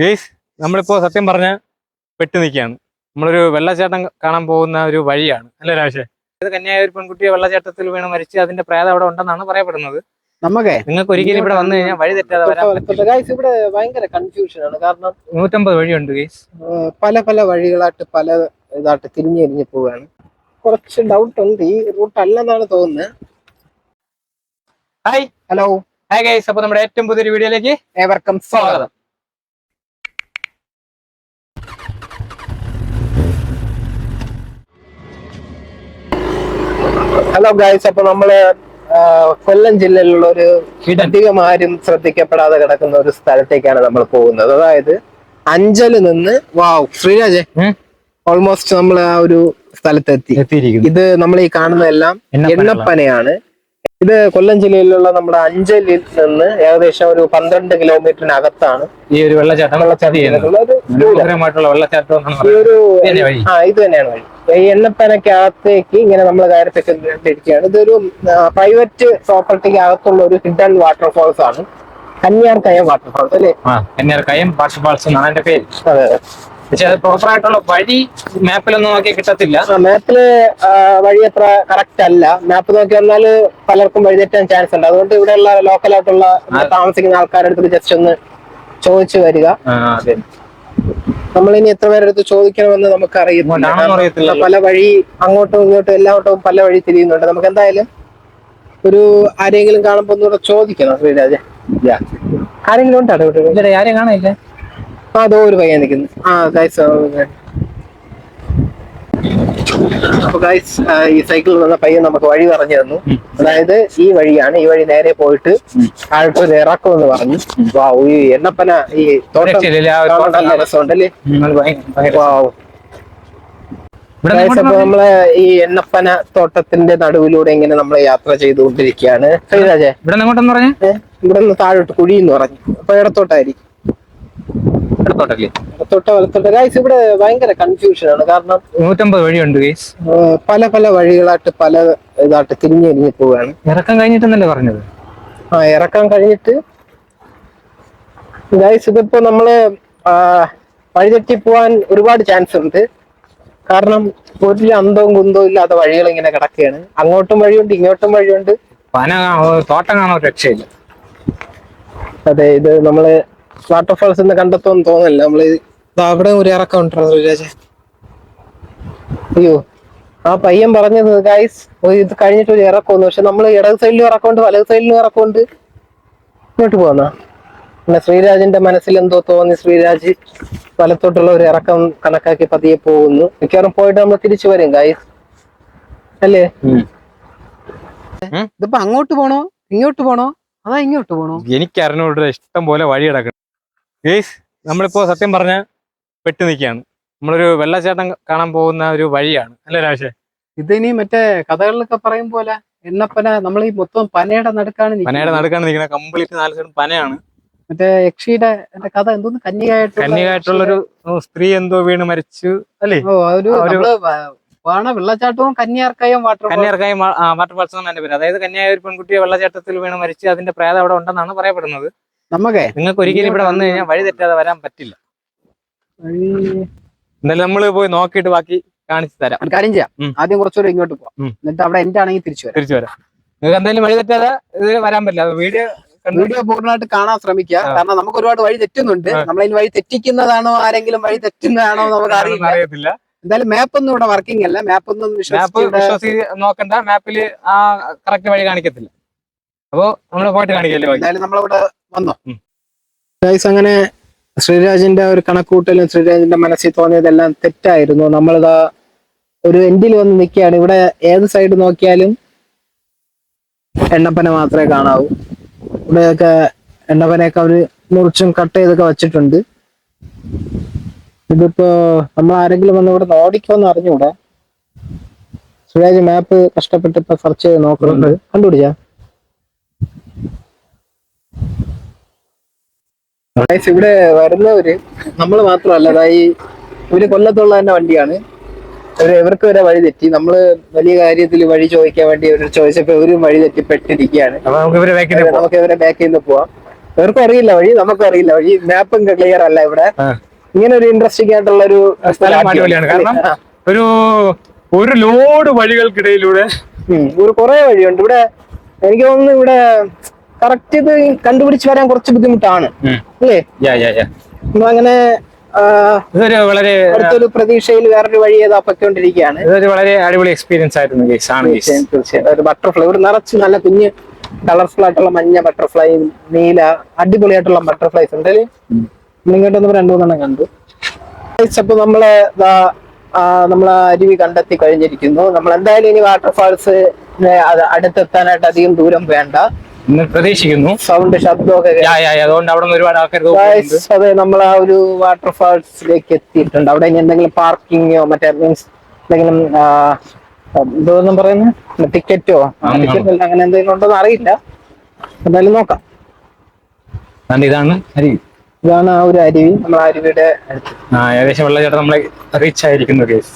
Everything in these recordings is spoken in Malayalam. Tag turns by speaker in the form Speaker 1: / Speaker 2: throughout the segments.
Speaker 1: ഗേസ് നമ്മളിപ്പോ സത്യം പറഞ്ഞ പെട്ട് നിൽക്കുകയാണ്. നമ്മളൊരു വെള്ളച്ചാട്ടം കാണാൻ പോകുന്ന ഒരു വഴിയാണ്. അല്ലേ രാശേ ഇത് കന്യായ ഒരു പെൺകുട്ടിയെ വെള്ളച്ചാട്ടത്തിൽ വീണ് മരിച്ച് അതിന്റെ പ്രേതം അവിടെ ഉണ്ടെന്നാണ് പറയപ്പെടുന്നത്.
Speaker 2: നമുക്കേ
Speaker 1: നിങ്ങൾക്ക് ഒരിക്കലും ഇവിടെ വന്നു കഴിഞ്ഞാൽ വഴി തെറ്റാതെ
Speaker 2: ഇവിടെ ഭയങ്കര കൺഫ്യൂഷൻ ആണ്. കാരണം
Speaker 1: നൂറ്റമ്പത് വഴിയുണ്ട് ഗേസ്.
Speaker 2: പല പല വഴികളായിട്ട് പല ഇതായിട്ട് തിരിഞ്ഞെരിഞ്ഞ് പോവുകയാണ്. കുറച്ച് ഡൗട്ട് ഉണ്ട്. ഈ റൂട്ട് അല്ലെന്നാണ് തോന്നുന്നത്
Speaker 1: ഹായ്
Speaker 2: ഹലോ
Speaker 1: ഹായ് ഗൈസ് അപ്പൊ നമ്മുടെ ഏറ്റവും പുതിയൊരു വീഡിയോയിലേക്ക്
Speaker 2: ഏവർക്കും സ്വാഗതം. ഹലോ ഗായ്സ് അപ്പൊ നമ്മൾ കൊല്ലം ജില്ലയിലുള്ള ഒരു. അധികം ആരും ശ്രദ്ധിക്കപ്പെടാതെ കിടക്കുന്ന ഒരു സ്ഥലത്തേക്കാണ് നമ്മൾ പോകുന്നത് അതായത് അഞ്ചൽ നിന്ന് വാവ് ശ്രീരാജ്. ഓൾമോസ്റ്റ് നമ്മൾ ആ ഒരു സ്ഥലത്തെത്തി ഇത് നമ്മൾ ഈ കാണുന്നതെല്ലാം. എണ്ണപ്പനയാണ് ഇത് കൊല്ലം ജില്ലയിലുള്ള നമ്മുടെ അഞ്ചലിൽ നിന്ന് ഏകദേശം ഒരു പന്ത്രണ്ട് കിലോമീറ്ററിനകത്താണ്
Speaker 1: ഈ ഒരു വെള്ളച്ചാട്ടം
Speaker 2: വെള്ളച്ചാട്ടം ഒരു ദൂരം.
Speaker 1: മനോഹരമായിട്ടുള്ള വെള്ളച്ചാട്ടം
Speaker 2: ഈ ഒരു ആ ഇത് തന്നെയാണ് വഴി. ഈ എണ്ണപ്പനക്കകത്തേക്ക് ഇങ്ങനെ നമ്മൾ കയറിപ്പിക്കൊണ്ടിരിക്കുകയാണ് ഇതൊരു പ്രൈവറ്റ് പ്രോപ്പർട്ടിക്ക് അകത്തുള്ള ഒരു ഹിഡൻ വാട്ടർഫോൾസ് ആണ്. കന്യാർക്കയം വാട്ടർഫോൾസ് അല്ലേ?
Speaker 1: ആ കന്യാർ കയം പാർഷ എന്നാണ് എന്റെ പേര്.
Speaker 2: അതെ.
Speaker 1: പക്ഷെ അത് പ്രോപ്പർ ആയിട്ടുള്ള വഴി മാപ്പിലൊന്നും നോക്കി കിട്ടത്തില്ല.
Speaker 2: മാപ്പിൽ വഴി അത്ര കറക്റ്റ് അല്ല. മാപ്പ് നോക്കി വന്നാൽ പലർക്കും വഴിതെറ്റാൻ ചാൻസ് ഉണ്ട്. അതുകൊണ്ട് ഇവിടെയുള്ള ലോക്കൽ ആയിട്ടുള്ള താമസിക്കുന്ന ആൾക്കാരുടെ അടുത്ത് ജസ്റ്റ് ഒന്ന് ചോദിച്ചു വരിക.
Speaker 1: നമ്മളിനി അതെ.
Speaker 2: നമ്മൾ ഇനി എത്ര പേരെടുത്ത് ചോദിക്കണമെന്ന് നമുക്ക്
Speaker 1: അറിയുന്നില്ല
Speaker 2: പല വഴി അങ്ങോട്ടും ഇങ്ങോട്ടും എല്ലാവട്ടും പല വഴി തിരിയുന്നുണ്ട്. നമുക്ക് എന്തായാലും ഒരു ആരെങ്കിലും കാണുമ്പോ ഒന്നുകൂടെ ചോദിക്കണം ശ്രീരാജ. ആരെങ്കിലും ഉണ്ടോ ഇവിടെ
Speaker 1: ആരെയും കാണില്ല
Speaker 2: അതോ ഒരു പയ്യൻ നിൽക്കുന്നു. ആ ഗൈസ് അപ്പൊ ഗൈസ് ഈ സൈക്കിളിൽ വന്ന പയ്യൻ നമുക്ക് വഴി പറഞ്ഞു തന്നു. അതായത് ഈ വഴിയാണ് ഈ വഴി നേരെ പോയിട്ട് താഴോട്ട് ഒരു ഇറക്കം എന്ന് പറഞ്ഞു വാ ഈ എണ്ണപ്പന ഈ തോട്ടം രസമുണ്ടല്ലേ? വാവ്. അപ്പൊ നമ്മൾ ഈ എണ്ണപ്പന തോട്ടത്തിന്റെ നടുവിലൂടെ ഇങ്ങനെ നമ്മൾ യാത്ര ചെയ്തുകൊണ്ടിരിക്കുകയാണ്.
Speaker 1: ഇവിടെ നിന്ന്
Speaker 2: ഇവിടെ താഴോട്ട് കുഴി എന്ന് പറഞ്ഞു. അപ്പൊ ഇടത്തോട്ടായിരിക്കും.
Speaker 1: ഇടത്തോട്ടല്ലേ
Speaker 2: ഇടത്തോട്ടോ വലത്തോട്ടോ. ഗൈസ് ഇവിടെ ഭയങ്കര കൺഫ്യൂഷൻ ആണ്. കാരണം
Speaker 1: നൂറ്റമ്പത് വഴിയുണ്ട് ഗേസ്
Speaker 2: ആ, പല പല വഴികളായിട്ട് പല ഇതായിട്ട് തിരിഞ്ഞെരിഞ്ഞ് പോവാണ്
Speaker 1: ഇറക്കാൻ കഴിഞ്ഞിട്ടെന്നല്ലേ പറഞ്ഞത്?
Speaker 2: ആ ഇറക്കാൻ കഴിഞ്ഞിട്ട് ഗൈസ് ഇതിപ്പോ നമ്മൾ വഴിതെറ്റി പോവാൻ ഒരുപാട് ചാൻസ് ഉണ്ട്. കാരണം ഒരു അന്തവും കുന്തവും ഇല്ലാത്ത വഴികൾ ഇങ്ങനെ കിടക്കുകയാണ്. അങ്ങോട്ടും വഴിയുണ്ട് ഇങ്ങോട്ടും വഴിയുണ്ട്.
Speaker 1: പന തോട്ടം ഒരു രക്ഷയില്ല.
Speaker 2: അതെ ഇത് നമ്മൾ വാട്ടർഫാൾസ് എന്ന് കണ്ടെത്തുമെന്ന് തോന്നുന്നില്ല. നമ്മൾ ദാ അവിടെ ഒരു ഇറക്കം ഉണ്ടോ രാജ അയ്യോ ആ പയ്യൻ പറഞ്ഞത് ഗൈസ് ഇത് കഴിഞ്ഞിട്ട് ഒരു ഇറക്കുന്നു പക്ഷെ നമ്മൾ ഇടത് സൈഡിലും ഇറക്കമുണ്ട് വലത് സൈഡിലും ഇറക്കമുണ്ട്. ഇങ്ങോട്ട് പോന്നാ. പിന്നെ ശ്രീരാജിന്റെ മനസ്സിൽ എന്തോ തോന്നി. ശ്രീരാജ് വലത്തോട്ടുള്ള ഒരു ഇറക്കം കണക്കാക്കി പതിയെ പോകുന്നു. മിക്കവാറും പോയിട്ട് നമ്മൾ തിരിച്ചു വരും ഗൈസ് അല്ലേ? ഇതിപ്പോ അങ്ങോട്ട് പോണോ? ഇങ്ങോട്ട് പോണോ? അതാ ഇങ്ങോട്ട് പോണോ?
Speaker 1: എനിക്ക് അറിഞ്ഞോട് ഇഷ്ടം പോലെ വഴി കിടക്കണം ഗേസ് നമ്മളിപ്പോ സത്യം പറഞ്ഞ പെട്ട് നിൽക്കുകയാണ് നമ്മളൊരു വെള്ളച്ചാട്ടം കാണാൻ പോകുന്ന ഒരു വഴിയാണ്. അല്ലേ രാശേ
Speaker 2: ഇതിനി മറ്റേ കഥകളിലൊക്കെ പറയും പോലെ എണ്ണപ്പന നമ്മൾ ഈ മൊത്തം പനയുടെ നടുക്കാണ്.
Speaker 1: പനയുടെ നടുക്കാണ് നിൽക്കുന്നത് കംപ്ലീറ്റ് നാല് സൈഡും പനയാണ്.
Speaker 2: മറ്റേ യക്ഷിയുടെ കഥ എന്തോന്ന്? കന്യകായിട്ടുള്ള
Speaker 1: ഒരു സ്ത്രീ എന്തോ വീണ് മരിച്ചു. അല്ലേ?
Speaker 2: ഓ ഒരു വാണ വെള്ളച്ചാട്ടവും കന്യാർക്കായും വാട്ടർ
Speaker 1: കന്യാർക്കായും വാട്ടർ ഫാൾസ് എന്നാണ് പേര്. അതായത് കന്യായ ഒരു പെൺകുട്ടിയെ വെള്ളച്ചാട്ടത്തിൽ വീണ് മരിച്ച് അതിന്റെ പ്രേതം അവിടെ ഉണ്ടെന്നാണ് പറയപ്പെടുന്നത്.
Speaker 2: നമുക്കേ
Speaker 1: നിങ്ങൾക്ക് ഒരിക്കലും ഇവിടെ വന്നു കഴിഞ്ഞാൽ വഴി തെറ്റാതെ വരാൻ പറ്റില്ല.
Speaker 2: എന്നാലും
Speaker 1: നമ്മൾ നമ്മൾ പോയി നോക്കിയിട്ട് ബാക്കി കാണിച്ചു തരാം.
Speaker 2: കാര്യം ചെയ്യാം. ആദ്യം കുറച്ചുകൂടെ ഇങ്ങോട്ട് പോവാം. എന്നിട്ട് അവിടെ എന്റെ ആണെങ്കിൽ തിരിച്ചു വരാം.
Speaker 1: തിരിച്ചു വരാം. നിങ്ങൾക്ക് എന്തായാലും വഴി തെറ്റാതെ ഇത് വരാൻ പറ്റില്ല. വീഡിയോ
Speaker 2: വീഡിയോ പൂർണമായിട്ട് കാണാൻ ശ്രമിക്കുക. കാരണം നമുക്ക് ഒരുപാട് വഴി തെറ്റുന്നുണ്ട്. നമ്മളതിന് വഴി തെറ്റിക്കുന്നതാണോ ആരെങ്കിലും വഴി തെറ്റുന്നതാണോ നമുക്ക് അറിയില്ല. എന്തായാലും മാപ്പ് ഒന്നും ഇവിടെ വർക്കിംഗ് അല്ല. മാപ്പ് ഒന്നും
Speaker 1: മാപ്പ് നോക്കണ്ട. മാപ്പിൽ ആ കറക്റ്റ് വഴി കാണിക്കത്തില്ല. അപ്പോ നമ്മൾ പോയിട്ട് കാണിക്കല്ലേ
Speaker 2: എന്തായാലും നമ്മളിവിടെ വന്നോ. ഗൈസ് അങ്ങനെ ശ്രീരാജിന്റെ ഒരു കണക്കൂട്ടലും ശ്രീരാജിന്റെ മനസ്സിൽ തോന്നിയതെല്ലാം തെറ്റായിരുന്നു. നമ്മളിതാ ഒരു എൻഡിൽ വന്ന് നിൽക്കുകയാണ്. ഇവിടെ ഏത് സൈഡ് നോക്കിയാലും എണ്ണപ്പന മാത്രമേ കാണാവൂ. ഇവിടെയൊക്കെ എണ്ണപ്പനയൊക്കെ അവർ മുറിച്ചും കട്ട് ചെയ്തൊക്കെ വെച്ചിട്ടുണ്ട്. ഇതിപ്പോ നമ്മൾ ആരെങ്കിലും വന്ന് ഇവിടെ ഓടിക്കോന്ന് അറിഞ്ഞൂടെ? സുരാജ് മാപ്പ് കഷ്ടപ്പെട്ട് ഇപ്പൊ സെർച്ച് ചെയ്ത് നോക്കുന്നുണ്ട്. കണ്ടുപിടിച്ചാ? Guys, ഇവിടെ വരുന്നവര് നമ്മൾ മാത്രമല്ല അതായത് ഇവർ കൊല്ലത്തുള്ള തന്നെ വണ്ടിയാണ്. ഇവർ ഇവർക്ക് വരെ വഴി തെറ്റി. നമ്മൾ വലിയ കാര്യത്തിൽ വഴി ചോദിക്കാൻ വേണ്ടി ഇവർ ചോദിച്ചപ്പോ ഇവരും വഴി തെറ്റി പെട്ടിരിക്കുകയാണ്
Speaker 1: അപ്പൊ നമുക്ക് ഇവരെ
Speaker 2: ബാക്കിൽ നിന്ന് പോവാം. ഇവർക്കും അറിയില്ല വഴി നമുക്കും അറിയില്ല വഴി. മാപ്പും ക്ലിയർ അല്ല ഇവിടെ. ഇങ്ങനെ ഒരു ഇൻട്രസ്റ്റിംഗ് ആയിട്ടുള്ള ഒരു
Speaker 1: സ്ഥലം ഒരു ഒരു ലോഡ് വഴികൾക്കിടയിലൂടെ
Speaker 2: ഒരു കുറെ വഴിയുണ്ട്. ഇവിടെ എനിക്ക് തോന്നുന്നു ഇവിടെ കറക്റ്റ് ഇത് കണ്ടുപിടിച്ച് വരാൻ കുറച്ച് ബുദ്ധിമുട്ടാണ്. അല്ലേ? അങ്ങനെ
Speaker 1: ഇതൊരു വളരെ
Speaker 2: അടുത്തൊരു പ്രതീക്ഷയിൽ വേറൊരു വഴി ഏതാ പൊയ്ക്കൊണ്ടിരിക്കുകയാണ്
Speaker 1: ഇതൊരു വളരെ അടിപൊളി എക്സ്പീരിയൻസ് ആയിരുന്നു ഗൈസ് ആണ് ഗൈസ്
Speaker 2: തീർച്ചയായും തീർച്ചയായും. ഒരു ബട്ടർഫ്ലൈ ഒരു നിറച്ച് നല്ല കുഞ്ഞ് കളർഫുൾ ആയിട്ടുള്ള മഞ്ഞ ബട്ടർഫ്ലൈ നീല അടിപൊളിയായിട്ടുള്ള ബട്ടർഫ്ലൈസ് ഉണ്ട് അല്ലേ? ഇങ്ങോട്ട് വന്നപ്പോ രണ്ടു മൂന്നെണ്ണം കണ്ടു. അപ്പൊ നമ്മൾ നമ്മളെ അരുവി കണ്ടെത്തി കഴിഞ്ഞിരിക്കുന്നു. നമ്മൾ എന്തായാലും ഇനി വാട്ടർഫാൾസ് അടുത്തെത്താനായിട്ട് അധികം ദൂരം വേണ്ട.
Speaker 1: പ്രതീക്ഷിക്കുന്നു.
Speaker 2: സൗണ്ട് ശബ്ദമൊക്കെ
Speaker 1: അതുകൊണ്ട് അവിടെ ഒരുപാട് ആൾക്കാർ
Speaker 2: അതെ നമ്മൾ ആ ഒരു വാട്ടർഫാൾസിലേക്ക് എത്തിയിട്ടുണ്ട്. അവിടെ ഇനി എന്തെങ്കിലും പാർക്കിങ്ങോ മറ്റേ മീൻസ് എന്തെങ്കിലും എന്തോന്നും പറയുന്നത് ടിക്കറ്റോ ടിക്കറ്റ് അങ്ങനെ എന്തെങ്കിലും ഉണ്ടോ അറിയില്ല. എന്തായാലും നോക്കാം.
Speaker 1: ഇതാണ് അരി
Speaker 2: ഇതാണ് ആ ഒരു അരുവി. നമ്മൾ അരുവിയുടെ
Speaker 1: ഏകദേശം വെള്ളച്ചാട്ടം നമ്മളെ റീച്ച് ആയിരിക്കുന്നു ഗൈസ്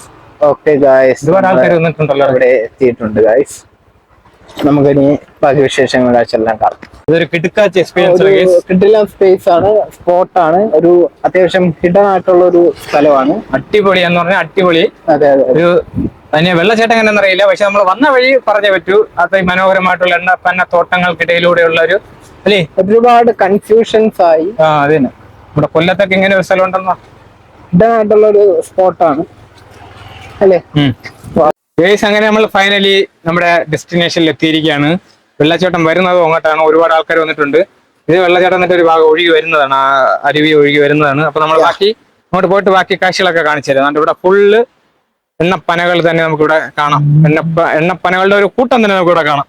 Speaker 2: ഓക്കെ ഗായ്സ്
Speaker 1: ഒരുപാട് ആൾക്കാർ വന്നിട്ടുണ്ടല്ലോ
Speaker 2: അവിടെ. എത്തിയിട്ടുണ്ട് ഗായ്സ് നമുക്കിനി ബാക്കി വിശേഷങ്ങൾ ചെല്ലാം കാണാം.
Speaker 1: ഇതൊരു കിടുക്കാച്ച എക്സ്പീരിയൻസ്
Speaker 2: ഒരു സ്പേസ് ആണ് സ്പോട്ട് ആണ്. ഒരു അത്യാവശ്യം ഹിഡൻ ആയിട്ടുള്ള ഒരു സ്ഥലമാണ്.
Speaker 1: അടിപൊളി എന്ന് പറഞ്ഞാൽ അടിപൊളി
Speaker 2: അതെ അതെ
Speaker 1: ഒരു അതിന് വെള്ളച്ചാട്ടം എങ്ങനെ അറിയില്ല പക്ഷെ നമ്മൾ വന്ന വഴി പറഞ്ഞേ പറ്റൂ. അത് മനോഹരമായിട്ടുള്ള എണ്ണ പന്ന തോട്ടങ്ങൾക്കിടയിലൂടെയുള്ള ഒരു അല്ലേ?
Speaker 2: ഒരുപാട് കൺഫ്യൂഷൻസ് ആയി.
Speaker 1: ആ അതെ തന്നെ നമ്മുടെ കൊല്ലത്തൊക്കെ ഇങ്ങനെ ഒരു സ്ഥലം ഉണ്ടെന്നോ
Speaker 2: ഹിഡൻ ആയിട്ടുള്ള ഒരു സ്പോട്ടാണ് അല്ലേ
Speaker 1: ഗേസ് അങ്ങനെ നമ്മൾ ഫൈനലി നമ്മുടെ ഡെസ്റ്റിനേഷനിൽ എത്തിയിരിക്കുകയാണ്. വെള്ളച്ചാട്ടം വരുന്നത് അങ്ങോട്ടാണ് ഒരുപാട് ആൾക്കാർ വന്നിട്ടുണ്ട്. ഇത് വെള്ളച്ചാട്ടം എന്നിട്ട് ഒരു ഭാഗം ഒഴുകി വരുന്നതാണ്. ആ അരുവി ഒഴുകി വരുന്നതാണ്. അപ്പൊ നമ്മൾ ബാക്കി അങ്ങോട്ട് പോയിട്ട് ബാക്കി കാഴ്ചകളൊക്കെ കാണിച്ചു തരാം. അതുകൊണ്ട് ഇവിടെ ഫുള്ള് എണ്ണപ്പനകൾ തന്നെ നമുക്കിവിടെ കാണാം. എണ്ണപ്പ എണ്ണപ്പനകളുടെ ഒരു കൂട്ടം തന്നെ നമുക്കിവിടെ കാണാം.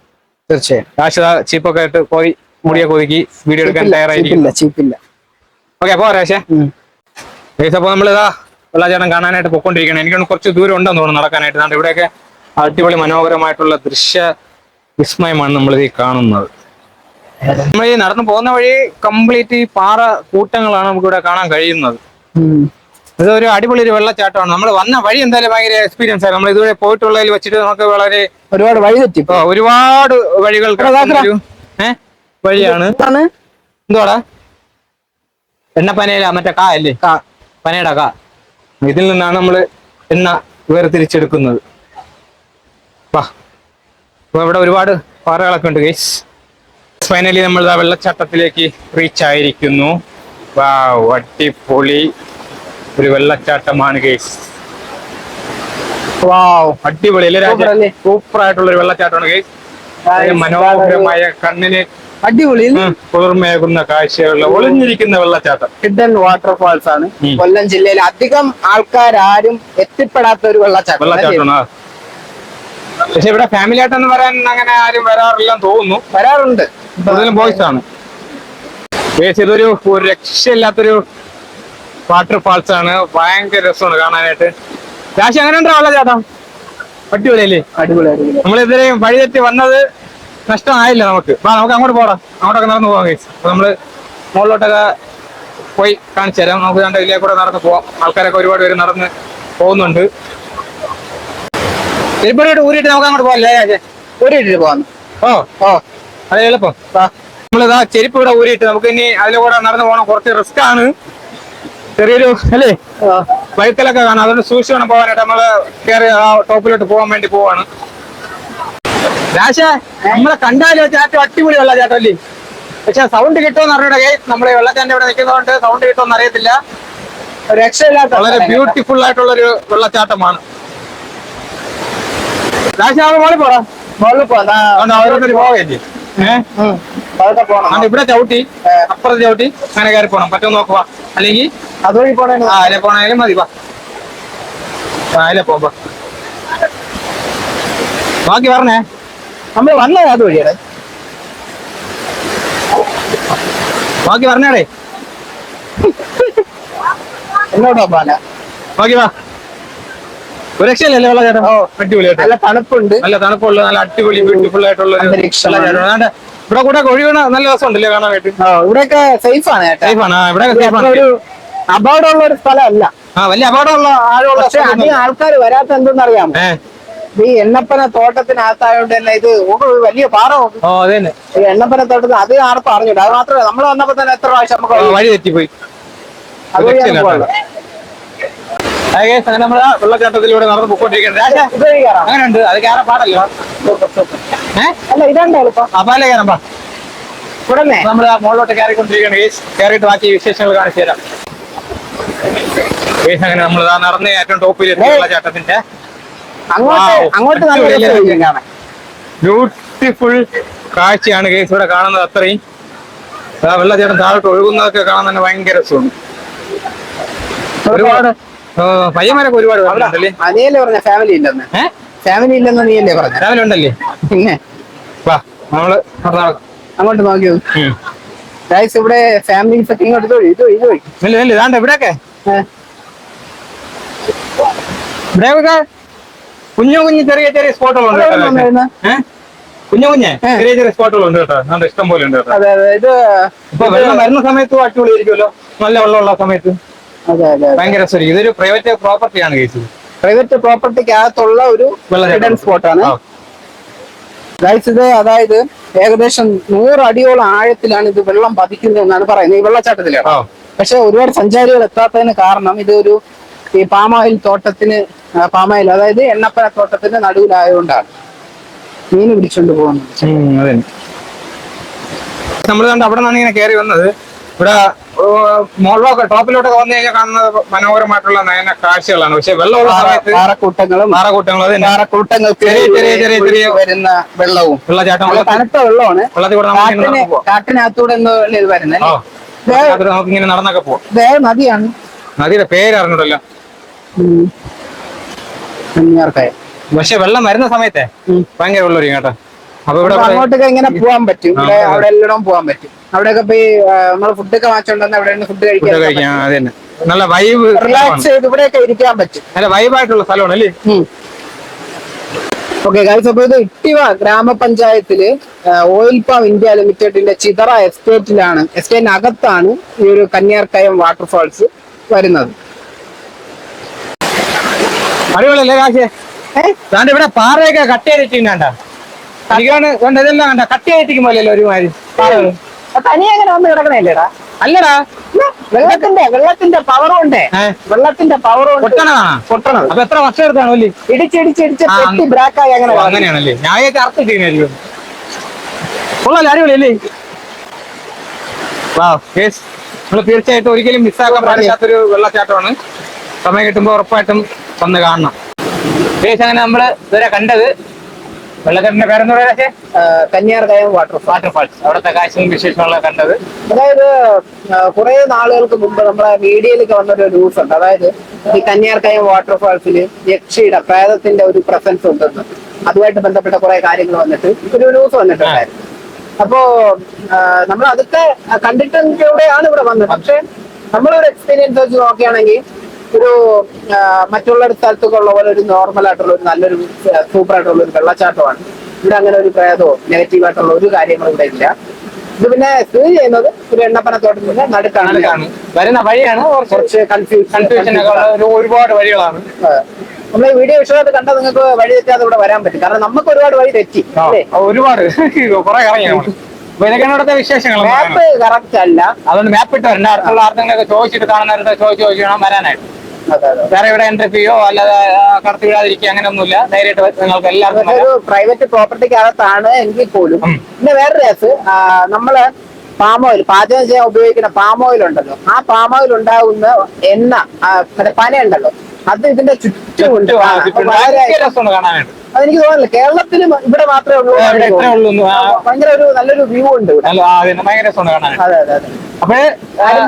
Speaker 2: തീർച്ചയായും.
Speaker 1: കാശ് ചീപ്പൊക്കെ ഇട്ട് പോയി മുടിയെ കൊതുക്കി വീഡിയോ എടുക്കാൻ തയ്യാറായിരിക്കും
Speaker 2: ചീപ്പില്ല
Speaker 1: ഓക്കെ പക്ഷേ ഗൈസ് അപ്പോൾ നമ്മളിതാ വെള്ളച്ചാട്ടം കാണാനായിട്ട് പൊക്കോണ്ടിരിക്കുകയാണ് എനിക്കൊന്ന് കുറച്ച് ദൂരം ഉണ്ടെന്ന് തോന്നുന്നു നടക്കാനായിട്ട്. കാരണം ഇവിടെയൊക്കെ അടിപൊളി മനോഹരമായിട്ടുള്ള ദൃശ്യ വിസ്മയമാണ് നമ്മൾ ഈ കാണുന്നത്. നമ്മൾ ഈ നടന്നു പോകുന്ന വഴി കംപ്ലീറ്റ് ഈ പാറ കൂട്ടങ്ങളാണ് നമുക്ക് ഇവിടെ കാണാൻ കഴിയുന്നത്. ഇതൊരു അടിപൊളി ഒരു വെള്ളച്ചാട്ടമാണ്. നമ്മൾ വന്ന വഴി എന്തായാലും ഭയങ്കര എക്സ്പീരിയൻസ് ആയിരുന്നു നമ്മൾ ഇതുവരെ പോയിട്ടുള്ളതിൽ വെച്ചിട്ട് നമുക്ക് വളരെ
Speaker 2: ഒരുപാട് വഴി തെറ്റി.
Speaker 1: ഒരുപാട് വഴികൾ വഴിയാണ്.
Speaker 2: എന്തുവാടാ
Speaker 1: എന്തുവാടാ? എണ്ണപ്പനയില മറ്റേ കാ അല്ലേ? കാ. പനയുടെ കാ. ഇതിൽ നിന്നാണ് നമ്മൾ എണ്ണ വേർതിരിച്ചെടുക്കുന്നത്. വാ. അപ്പൊ ഇവിടെ ഒരുപാട് പാറകളൊക്കെ ഉണ്ട് ഗൈസ് ഫൈനലി നമ്മൾ ആ വെള്ളച്ചാട്ടത്തിലേക്ക് റീച്ച് ആയിരിക്കുന്നു. വാ അടിപൊളി ഒരു വെള്ളച്ചാട്ടമാണ് ഗൈസ് വാവ് അടിപൊളി. അല്ലേ? സൂപ്പർ ആയിട്ടുള്ള ഒരു വെള്ളച്ചാട്ടമാണ് ഗൈസ് മനോഹരമായ കണ്ണിന്
Speaker 2: അടിപൊളി
Speaker 1: കുളിർമയേകുന്ന കാഴ്ചയുള്ള ഒളിഞ്ഞിരിക്കുന്ന വെള്ളച്ചാട്ടം.
Speaker 2: ഹിഡൻ വാട്ടർഫാൾസ് ആണ്. കൊല്ലം ജില്ലയിൽ അധികം ആൾക്കാരും എത്തിപ്പെടാത്ത ഒരു വെള്ളച്ചാട്ടം
Speaker 1: വെള്ളച്ചാട്ടമാണ്. പക്ഷെ ഇവിടെ ഫാമിലി ആയിട്ടെന്ന് വരാൻ അങ്ങനെ ആരും വരാറില്ലെന്ന് തോന്നുന്നു.
Speaker 2: വരാറുണ്ട്.
Speaker 1: കൂടുതലും ബോയ്സ് ആണ്. ഇതൊരു ഒരു രക്ഷയില്ലാത്തൊരു വാട്ടർഫാൾസ് ആണ് ഭയങ്കര രസമാണ് കാണാനായിട്ട്. രാശി അങ്ങനെ ഉണ്ടോ വെള്ളച്ചാട്ടം? അടിപൊളിയല്ലേ?
Speaker 2: അടിപൊളി അടിപൊളി.
Speaker 1: നമ്മൾ ഇതുവരെയും വഴിതെറ്റി വന്നത് നഷ്ടമായില്ല നമുക്ക്. വാ നമുക്ക് അങ്ങോട്ട് പോടാം. അങ്ങോട്ടൊക്കെ നടന്നു പോകാം ഗൈസ് അപ്പൊ നമ്മൾ മുകളിലോട്ടൊക്കെ പോയി കാണിച്ചു തരാം. നമുക്ക് രണ്ട് ഇതിലേ കൂടെ നടന്ന് പോവാം. ആൾക്കാരൊക്കെ ഒരുപാട് പേര് നടന്ന് പോകുന്നുണ്ട്. എരിപ്പൊടി ഊരിട്ട് നമുക്ക് അങ്ങോട്ട് പോകാം അല്ലേ
Speaker 2: ഒരു ഇട്ടിട്ട് പോവാന്ന്
Speaker 1: ഓ
Speaker 2: ഓ.
Speaker 1: അതെ എളുപ്പം. നമ്മളിതാ ചെരുപ്പ് ഇവിടെ ഊരിയിട്ട് നമുക്ക് ഇനി അതിലെ കൂടെ നടന്നു പോകണം. കുറച്ച് റിസ്ക് ആണ്. ചെറിയൊരു അല്ലേ? വൈക്കലൊക്കെ കാണാം. അതുകൊണ്ട് സൂക്ഷിച്ച് വേണം പോകാനായിട്ട്. നമ്മൾ കയറി ആ ടോപ്പിലോട്ട് പോകാൻ വേണ്ടി പോവാണ്. രാശ നമ്മളെ കണ്ടാലോ ചേട്ടൻ അടിപൊളി വെള്ളച്ചാട്ടം അല്ലേ? പക്ഷെ സൗണ്ട് കിട്ടുമെന്ന് അറിയണേ നമ്മളെ വെള്ളച്ചാട്ടം ഇവിടെ നിൽക്കുന്നതുകൊണ്ട് സൗണ്ട് കിട്ടുമെന്ന് അറിയത്തില്ല.
Speaker 2: ഒരു രക്ഷയില്ലാത്ത
Speaker 1: വളരെ ബ്യൂട്ടിഫുൾ ആയിട്ടുള്ള ഒരു വെള്ളച്ചാട്ടമാണ് രാശ അവിടെ മോളിൽ പോടാ.
Speaker 2: മോളിൽ
Speaker 1: പോകാം അവരോടൊരു പോകല്ലേ ഇവിടെ ചവിട്ടി. അപ്പുറത്ത് ചവിട്ടി. അങ്ങനെ കയറി പോണം. പറ്റുമോ നോക്കുക അല്ലെങ്കിൽ
Speaker 2: അതുവഴി പോണേ
Speaker 1: അതിലെ പോണായാലും മതി വാ. അതിലെ പോവാ ബാക്കി പറഞ്ഞേ.
Speaker 2: നമ്മൾ വന്നത് അതുവഴിയാണ്
Speaker 1: ബാക്കി പറഞ്ഞാടേ.
Speaker 2: എന്നോട്ടോ പാല
Speaker 1: ബാക്കി വാ. ഒരു രക്ഷയില്ലല്ലേ വെള്ളച്ചാട്ടം ഓ അടിപൊളി
Speaker 2: നല്ല തണുപ്പുണ്ട്.
Speaker 1: നല്ല തണുപ്പുള്ള നല്ല അടിപൊളി ബ്യൂട്ടിഫുൾ ആയിട്ടുള്ള. അതാണ്ട് ഇവിടെ കൂടെ ഒഴുകണ നല്ല രസമുണ്ടല്ലേ കാണാനായിട്ട്?
Speaker 2: ഇവിടെയൊക്കെ സേഫ് ആണ് ചേട്ടാ.
Speaker 1: സേഫാണ് ആ ഇവിടെ സേഫ്
Speaker 2: ആണ്. ഒരു അപകടമുള്ള ഒരു സ്ഥലമല്ല.
Speaker 1: ആ വലിയ അപകടമുള്ള ആഴമുള്ള
Speaker 2: ആൾക്കാർ വരാത്ത എന്തെന്ന് അറിയാമോ?
Speaker 1: ഏ.
Speaker 2: ഈ എണ്ണപ്പന തോട്ടത്തിനകത്തായോണ്ട് തന്നെ ഇത് വലിയ പാറ.
Speaker 1: ഓ
Speaker 2: ഈ എണ്ണപ്പന തോട്ടത്തിൽ അത് ആർക്കും അറിഞ്ഞില്ല അത് മാത്രമല്ല നമ്മൾ വന്നപ്പോ തന്നെ എത്ര പ്രാവശ്യം നമുക്ക് വഴി-
Speaker 1: തെറ്റിപ്പോയി. അങ്ങനെ വെള്ളച്ചാട്ടത്തിലൂടെ നടന്ന് പൊക്കോണ്ടിരിക്കുന്നത് അങ്ങനെ ഉണ്ട് അത് കയറാൻ പാടല്ലോ. ഏഹ്
Speaker 2: അല്ല ഇതാണ്ട് എളുപ്പം
Speaker 1: അപ്പാലേ കയറാൻ
Speaker 2: തന്നെ
Speaker 1: നമ്മൾ മുകളിലോട്ട് കയറിക്കൊണ്ടിരിക്കുകയാണ് ഗേസ് കയറിയിട്ട് ബാക്കി വിശേഷങ്ങൾ കാണിച്ചു തരാം. ഗേസ് അങ്ങനെ നമ്മൾ നടന്ന് ഏറ്റവും ടോപ്പിൽ വെള്ളച്ചാട്ടത്തിന്റെ.
Speaker 2: അങ്ങോട്ട് അങ്ങോട്ട് നല്ല
Speaker 1: ബ്യൂട്ടിഫുൾ കാഴ്ചയാണ് കേസ് ഇവിടെ കാണുന്നത് അത്രയും. വെള്ള വെള്ളച്ചാട്ടം താഴോട്ട് ഒഴുകുന്നതൊക്കെ കാണാൻ തന്നെ ഭയങ്കര രസമാണ്. ഒരുപാട് പയ്യന്മാരൊക്കെ ഒരുപാട്
Speaker 2: പറഞ്ഞ ഫാമിലി ഇല്ലെന്ന്? ഫാമിലി ഇല്ലെന്ന് നീയല്ലേ പറഞ്ഞ
Speaker 1: രാവിലെ ഉണ്ടല്ലേ?
Speaker 2: പിന്നെ?
Speaker 1: വാ നമ്മൾ
Speaker 2: അങ്ങോട്ട്
Speaker 1: നോക്കി.
Speaker 2: ഗൈസ് ഇവിടെ ഒക്കെ ഇങ്ങോട്ട് ഇതോ ഇതോ
Speaker 1: ഇല്ല ഇല്ല ഇതാണ്ട് ഇവിടെയൊക്കെ. ഇവിടെ കുഞ്ഞു കുഞ്ഞു ചെറിയ ചെറിയ സ്പോട്ടുകളുണ്ട്
Speaker 2: ഉണ്ട്
Speaker 1: കേട്ടോ ഏഹ് കുഞ്ഞു കുഞ്ഞെ ചെറിയ ചെറിയ സ്പോട്ടുകളുണ്ട് കേട്ടോ. നല്ല ഇഷ്ടം പോലെ ഉണ്ട് കേട്ടോ.
Speaker 2: അതെ അതെ ഇത്
Speaker 1: ഇപ്പൊ വെള്ളം വരുന്ന സമയത്തും അടിപൊളിയായിരിക്കുമല്ലോ. നല്ല വെള്ളമുള്ള സമയത്ത്. ഭയങ്കര സോറി ഇതൊരു പ്രൈവറ്റ് പ്രോപ്പർട്ടിയാണ് കേസ്
Speaker 2: പ്രൈവറ്റ് പ്രോപ്പർട്ടിക്ക് അകത്തുള്ള ഒരു. ഹിഡൻ സ്പോട്ടാണ്. ഗൈസ് ഇത് അതായത് ഏകദേശം നൂറ് അടിയോളം ആഴത്തിലാണ് ഇത് വെള്ളം പതിക്കുന്നത് എന്നാണ് പറയുന്നത്. ഈ വെള്ളച്ചാട്ടത്തിലാണ്. പക്ഷെ ഒരുപാട് സഞ്ചാരികൾ എത്താത്തതിന് കാരണം ഇതൊരു ഈ പാമായിൽ തോട്ടത്തിന് പാമായിൽ അതായത് എണ്ണപ്പഴ തോട്ടത്തിന്റെ നടുവിലായതുകൊണ്ടാണ് മീൻ പിടിച്ചോണ്ട് പോകുന്നത്.
Speaker 1: നമ്മൾ കണ്ട് അവിടെ നിന്നാണ് ഇങ്ങനെ കയറി വന്നത്. ഇവിടെ മുകളിലൊക്കെ ടോപ്പിലോട്ടൊക്കെ വന്നു കഴിഞ്ഞാൽ കാണുന്നത് മനോഹരമായിട്ടുള്ള നയന കാഴ്ചകളാണ്. പക്ഷെ വെള്ളമുള്ള സമയത്ത്
Speaker 2: പാറക്കൂട്ടങ്ങളും
Speaker 1: തന്നെ
Speaker 2: പാറക്കൂട്ടങ്ങൾക്ക്
Speaker 1: ചെറിയ ചെറിയ ചെറിയ
Speaker 2: വരുന്ന വെള്ളവും.
Speaker 1: വെള്ളച്ചാട്ടം
Speaker 2: തണുത്ത വെള്ളമാണ്.
Speaker 1: വെള്ളത്തിൽ കൂടെ
Speaker 2: കാട്ടിനകത്തൂടെ ഇത് വരുന്നത്
Speaker 1: നമുക്ക് ഇങ്ങനെ നടന്നൊക്കെ പോവാം.
Speaker 2: നദിയാണ്.
Speaker 1: നദിയുടെ പേര് അറിഞ്ഞിട്ടല്ലോ
Speaker 2: കന്യാർക്കായ
Speaker 1: പക്ഷെ വെള്ളം വരുന്ന സമയത്തെ. ഭയങ്കര വെള്ളം കേട്ടോ അപ്പൊ ഇവിടെ
Speaker 2: അങ്ങോട്ടൊക്കെ ഇങ്ങനെ പോകാൻ പറ്റും. ഇവിടെ അവിടെ എല്ലാം പോകാൻ പറ്റും. അവിടെയൊക്കെ പോയി നമ്മൾ ഫുഡൊക്കെ വാങ്ങിച്ചോണ്ടെന്ന് അവിടെ ഫുഡ്
Speaker 1: കഴിക്കാം അത് നല്ല വൈബ്
Speaker 2: റിലാക്സ് ചെയ്ത് ഇവിടെയൊക്കെ ഇരിക്കാൻ പറ്റും.
Speaker 1: നല്ല വൈബായിട്ടുള്ള സ്ഥലമാണ് അല്ലേ?
Speaker 2: ഓക്കെ ഗൈസ് അപ്പൊ ഇത് ഇട്ടിവ ഗ്രാമപഞ്ചായത്തിൽ ഓയിൽ പാം ഇന്ത്യ ലിമിറ്റഡിന്റെ ചിതറ എസ്റ്റേറ്റിലാണ് എസ്റ്റേറ്റിനകത്താണ് ഈ ഒരു കന്യാർക്കയം വാട്ടർഫാൾസ് വരുന്നത്.
Speaker 1: അടിപൊളിയല്ലേ കാശ്? താണ്ട് ഇവിടെ പാറയൊക്കെ കട്ട് എനിക്കാണ് കണ്ട ഇതെല്ലാം കണ്ട കട്ട് ചെയ്തിരിക്കും പോലെയല്ലേ ഒരുമാതിരി
Speaker 2: തനി അങ്ങനെ വന്ന് കിടക്കണല്ലേടാ
Speaker 1: അല്ലടാ.
Speaker 2: വെള്ളത്തിന്റെ വെള്ളത്തിന്റെ പവർ
Speaker 1: ഉണ്ട്.
Speaker 2: വെള്ളത്തിന്റെ പവർ കൊണ്ട്
Speaker 1: പൊട്ടണതാണോ
Speaker 2: പൊട്ടണത്.
Speaker 1: അപ്പൊ എത്ര വർഷം എടുത്താണ് വലിയ
Speaker 2: ഇടിച്ചിടിച്ചിടിച്ച് പെട്ടി ബ്രാക്കായി അങ്ങനെ കിടക്കും.
Speaker 1: അങ്ങനെയാണല്ലേ. ഞാൻ വിചാരിച്ച അർത്ഥം ചെയ്യുന്നതായിരിക്കും. കൊള്ളാല്ലേ അടിപൊളിയല്ലേ? വാ നമ്മൾ തീർച്ചയായിട്ടും ഒരിക്കലും മിസ്സാക്കാൻ പാടില്ലാത്തൊരു വെള്ളച്ചാട്ടമാണ്. സമയം കിട്ടുമ്പോൾ ഉറപ്പായിട്ടും വന്ന് കാണണം. ശേഷം അങ്ങനെ നമ്മൾ ഇതുവരെ കണ്ടത്. വെള്ളക്കെട്ടിന്റെ പേരെന്ന് പറയാ
Speaker 2: കന്യാർ കന്യാർകയം വാട്ടർ
Speaker 1: വാട്ടർഫാൾസ് അവിടുത്തെ കാഴ്ചയും വിശേഷങ്ങളൊക്കെ കണ്ടത്.
Speaker 2: അതായത് കുറെ നാളുകൾക്ക് മുമ്പ് നമ്മളെ മീഡിയയിലൊക്കെ വന്നൊരു ന്യൂസ് ഉണ്ട്. അതായത് ഈ കന്യാർക്കയം വാട്ടർഫാൾസിൽ യക്ഷിയുടെ പ്രേതത്തിന്റെ ഒരു പ്രസൻസ് ഉണ്ടെന്ന്. അതുമായിട്ട് ബന്ധപ്പെട്ട കുറെ കാര്യങ്ങൾ വന്നിട്ട് ഒരു ന്യൂസ് വന്നിട്ടുണ്ടായിരുന്നു. അപ്പോ നമ്മൾ അതൊക്കെ കണ്ടിട്ടൂടെയാണ് ഇവിടെ വന്നത്. പക്ഷെ നമ്മളൊരു എക്സ്പീരിയൻസ് വെച്ച് നോക്കുകയാണെങ്കിൽ ഒരു മറ്റുള്ള സ്ഥലത്തൊക്കെ ഉള്ള പോലെ ഒരു നോർമൽ ആയിട്ടുള്ള ഒരു നല്ലൊരു സൂപ്പർ ആയിട്ടുള്ള ഒരു വെള്ളച്ചാട്ടമാണ്. ഇവിടെ അങ്ങനെ ഒരു പ്രേതമോ നെഗറ്റീവ് ആയിട്ടുള്ള ഒരു കാര്യങ്ങളും ഇവിടെ ഇല്ല. ഇത് പിന്നെ സ്ഥിതി ചെയ്യുന്നത് ഒരു എണ്ണപ്പനത്തോട്ടത്തിന്റെ നടുക്കാണ്.
Speaker 1: നടുക്കാണ്. വരുന്ന വഴിയാണ് കുറച്ച്
Speaker 2: കൺഫ്യൂഷൻ
Speaker 1: ഒരുപാട് വഴികളാണ്.
Speaker 2: നമ്മൾ ഈ വീഡിയോ വിഷയമായിട്ട് കണ്ടാൽ നിങ്ങൾക്ക് വഴി തെറ്റാതെ ഇവിടെ വരാൻ പറ്റും. കാരണം നമുക്ക് ഒരുപാട് വഴി തെറ്റി
Speaker 1: ഒരുപാട്. കുറെ ഇറങ്ങി നമ്മൾ. അപ്പൊ വിശേഷങ്ങൾ
Speaker 2: മാപ്പ് കറക്റ്റ് അല്ല.
Speaker 1: അതുകൊണ്ട് മാപ്പ് ഇട്ട് വരണ്ട. അടുത്തുള്ള ആർക്കെങ്കിലും ചോദിച്ചിട്ട് കാണുന്നവരുടെ ചോദിച്ചു ചോദിച്ചു വേണം വരാനായിട്ട്. വേറെ ഇവിടെ എൻട്രി ഫീയോ അല്ലാതെ ആ, കടത്തി വിടാതിരിക്കുക അങ്ങനെയൊന്നുമില്ല. ധൈര്യമായിട്ട് നിങ്ങൾക്ക് എല്ലാവർക്കും
Speaker 2: ഒരു പ്രൈവറ്റ് പ്രോപ്പർട്ടിക്ക് അകത്താണ് എങ്കിൽ പോലും. പിന്നെ വേറെ രസ് നമ്മൾ പാം ഓയിൽ പാചകം ചെയ്യാൻ ഉപയോഗിക്കുന്ന പാം ഓയിൽ ഉണ്ടല്ലോ. ആ പാം ഓയിൽ ഉണ്ടാകുന്ന എണ്ണ പന ഉണ്ടല്ലോ അത് ഇതിന്റെ ചുറ്റും ഉണ്ട്.
Speaker 1: ചുറ്റും ആ,
Speaker 2: കാണാൻ.
Speaker 1: ചുറ്റും
Speaker 2: അപ്പൊ വളരെ
Speaker 1: ഭയങ്കര
Speaker 2: അതെനിക്ക് തോന്നുന്നില്ല. കേരളത്തിൽ ഇവിടെ മാത്രമേ ഉള്ളൂ ഭയങ്കര ഒരു നല്ലൊരു വ്യൂ ഉണ്ട് ഇവിടെ. അതെ അതെ അതെ.
Speaker 1: അപ്പോഴേ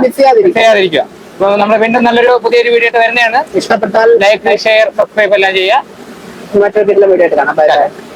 Speaker 2: മിസ് ചെയ്യാതിരിക്കും
Speaker 1: ചെയ്യാതിരിക്കുക. അപ്പൊ നമ്മുടെ വീണ്ടും നല്ലൊരു പുതിയൊരു വീഡിയോ ആയിട്ട് വരുന്നതാണ്.
Speaker 2: ഇഷ്ടപ്പെട്ടാൽ
Speaker 1: ലൈക്ക് ഷെയർ സബ്സ്ക്രൈബ് എല്ലാം ചെയ്യുക.
Speaker 2: മറ്റൊരു വീഡിയോ ആയിട്ട് കാണാം.